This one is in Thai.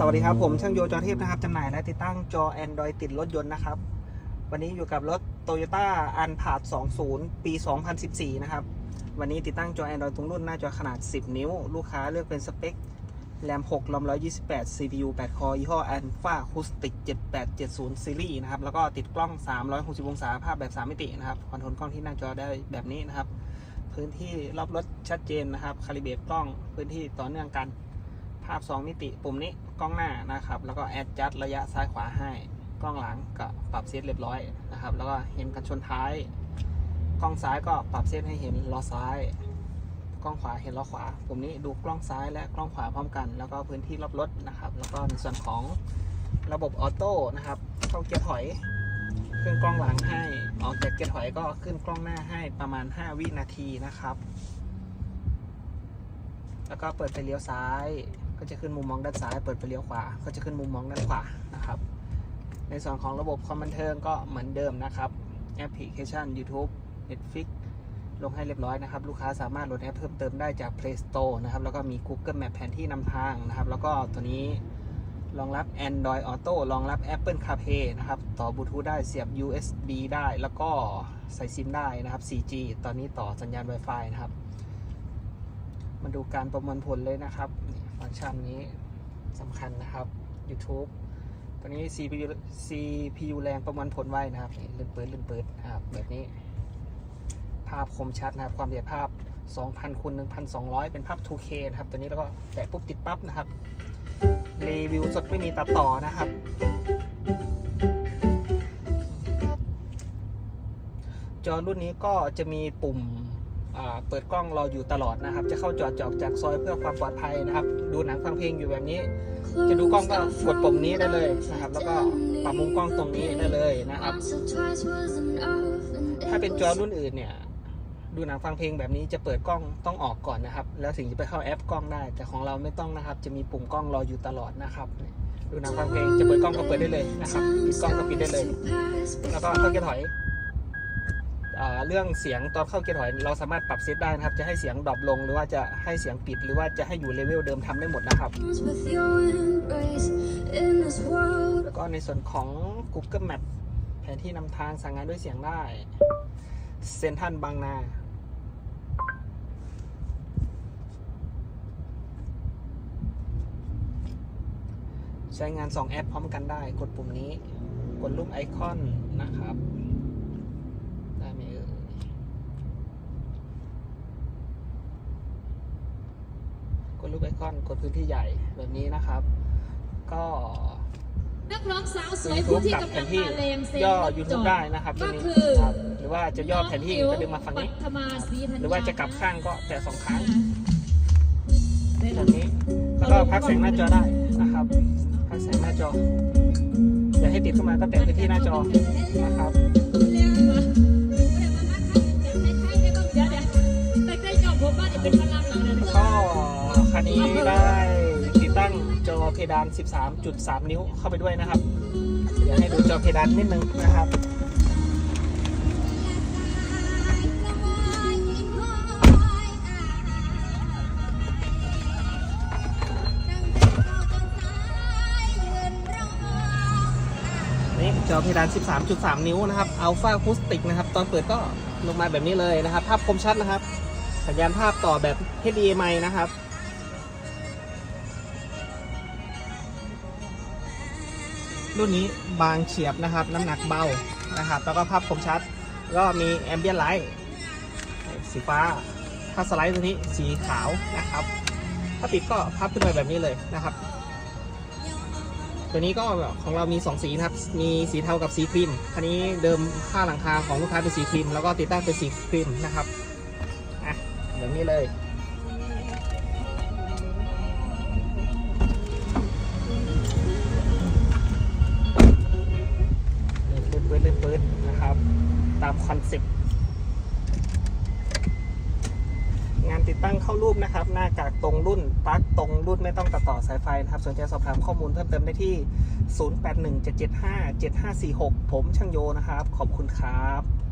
สวัสดีครับ ผมช่างโยจอเทพนะครับจำหน่ายและติดตั้งจอ Android ติดรถยนต์นะครับ วันนี้อยู่กับรถ Toyota a n p a r 20 ปี 2014 นะครับ วันนี้ติดตั้งจอ Android ตรงรุ่นหน้าจอขนาด 10 นิ้ว ลูกค้าเลือกเป็นสเปคแรม6ลอม 128 CPU 8 คอ ยี่ห้อ Alpha Acoustic 7870 Series นะครับ แล้วก็ติดกล้อง 360 องศา ภาพแบบ 3 มิตินะครับ คอนโทรลกล้องที่หน้าจอได้แบบนี้นะครับ พื้นที่รอบรถชัดเจนนะครับ คาลิเบตกล้อง พื้นที่ต่อเนื่องกัน ภาพ 2 มิติปุ่มนี้กล้องหน้านะครับ แล้วก็แอดจัดระยะซ้ายขวาให้กล้องหลังก็ปรับเซตเรียบร้อยนะครับ แล้วก็เห็นกันชนท้าย กล้องซ้ายก็ปรับเซตให้เห็นล้อซ้าย กล้องขวาเห็นล้อขวาปุ่มนี้ดูกล้องซ้ายและกล้องขวาพร้อมกัน แล้วก็พื้นที่รอบรถนะครับ แล้วก็ในส่วนของระบบออโต้นะครับเข้าเกียร์ถอยขึ้นกล้องหลังให้ออกจากเกียร์ถอยก็ขึ้นกล้องหน้าให้ประมาณ 5 วินาทีนะครับ แล้วก็เปิดไฟเลี้ยวซ้าย ก็จะขึ้นมุมมองด้านซ้าย เปิดไฟเลี้ยวขวา ก็จะขึ้นมุมมองด้านขวานะครับ ในส่วนของระบบความบันเทิงก็เหมือนเดิมนะครับ แอปพลิเคชัน YouTube Netflix ลงให้เรียบร้อยนะครับ ลูกค้าสามารถโหลดแอปเพิ่มเติมได้จาก Play Store นะครับ แล้วก็มี Google Map แผนที่นำทางนะครับ แล้วก็ตัวนี้รองรับ Android Auto รองรับ Apple CarPlay นะครับ ต่อบลูทูธได้เสียบ USB ได้ แล้วก็ใส่ซิมได้นะครับ 4G ตอนนี้ต่อสัญญาณ Wi-Fi นะครับ มาดูการประมวลผลเลยนะครับ นี่ฟังชันนี้สำคัญนะครับ YouTube ตัวนี้ CPU CPU แรงประมวลผลไวนะครับลื่นปืดลื่นปืดนะครับแบบนี้ ภาพคมชัดนะครับ ความละเอียดภาพ 2,000คูณ1,200 เป็นภาพ 2K นะครับ ตัวนี้แล้วก็แตะปุ๊บติดปั๊บนะครับรีวิวสดไม่มีตัดต่อนะครับจอรุ่นนี้ก็จะมีปุ่ม เปิดกล้องรออยู่ตลอดนะครับ จะเข้าจอดจออกจากซอยเพื่อความปลอดภัยนะครับ ดูหนังฟังเพลงอยู่แบบนี้ จะดูกล้องก็กดปุ่มนี้ได้เลยนะครับ แล้วก็ปรับมุมกล้องตรงนี้ได้เลยนะครับ ถ้าเป็นจอรุ่นอื่นเนี่ยดูหนังฟังเพลงแบบนี้จะเปิดกล้องต้องออกก่อนนะครับ แล้วถึงจะไปเข้าแอปกล้องได้ แต่ของเราไม่ต้องนะครับ จะมีปุ่มกล้องรออยู่ตลอดนะครับดูหนังฟังเพลงจะเปิดกล้องก็เปิดได้เลยนะครับปิดกล้องก็ปิดได้เลย แล้วก็เข้าเกียร์ถอยอ่า เรื่องเสียงตอนเข้าเกียร์ถอยเราสามารถปรับเซตได้นะครับ จะให้เสียงดรอปลงหรือว่าจะให้เสียงปิดหรือว่าจะให้อยู่เลเวลเดิมทำได้หมดนะครับ แล้วก็ในส่วนของ Google Map แผนที่นำทางสั่งงานด้วยเสียงได้เซนทันบางนาใช้งาน 2 แอปพร้อมกันได้ กดปุ่มนี้ กดรูปไอคอนนะครับ ได้ไหมเอ่ย กดรูปไอคอนกดพื้นที่ใหญ่แบบนี้นะครับ ก็นักร้องสาวสวยยูผู้ทูบที่กับกำแผลันงที่มาแรงเซ็นย่อรถ YouTube จอได้นะครับก็ตัวนี้คือครับหรือว่าจะย่อแผนที่ก็ดึงมาฝั่งนี้ปัทมาศรีธัญญาหรือว่าจะกลับข้างก็แตะสองครั้งได้แบแล้วบนี้แล้วก็พักแสงหน้าจอได้นะครับ พักแสงหน้าจอ อยากให้ติดเข้ามาก็แตะพื้นที่หน้าจอนะครับ ดาน 13.3 นิ้วเข้าไปด้วยนะครับ เดี๋ยวให้ดูจอเพดานนิดนึงนะครับนี่จอเพดาน 13.3 นิ้วนะครับ Alpha Acoustic นะครับ ตอนเปิดก็ลงมาแบบนี้เลยนะครับ ภาพคมชัดนะครับ สัญญาณภาพต่อแบบ HDMI นะครับ รุ่นนี้บางเฉียบนะครับ น้ำหนักเบานะครับ แล้วก็ภาพคมชัด ก็มีแอมเบียนไลท์สีฟ้า ถ้าสไลด์ตัวนี้สีขาวนะครับ ถ้าปิดก็พับขึ้นไปแบบนี้เลยนะครับ ตัวนี้ก็ของเรามี 2 สีนะครับ มีสีเทากับสีครีม คันนี้เดิมค่าหลังคาของลูกค้าเป็นสีครีม แล้วก็ติดตั้งเป็นสีครีมนะครับ อะแบบนี้เลย เลื่อนปื๊ดเลื่อนปื๊ดนะครับ ตามคอนเซ็ปต์งานติดตั้งเข้ารูปนะครับ หน้ากากตรงรุ่นปลั๊กตรงรุ่นไม่ต้องตัดต่อสายไฟนะครับ สนใจสอบถามข้อมูลเพิ่มเติมได้ที่ 0817757546 ผมช่างโยนะครับ ขอบคุณครับ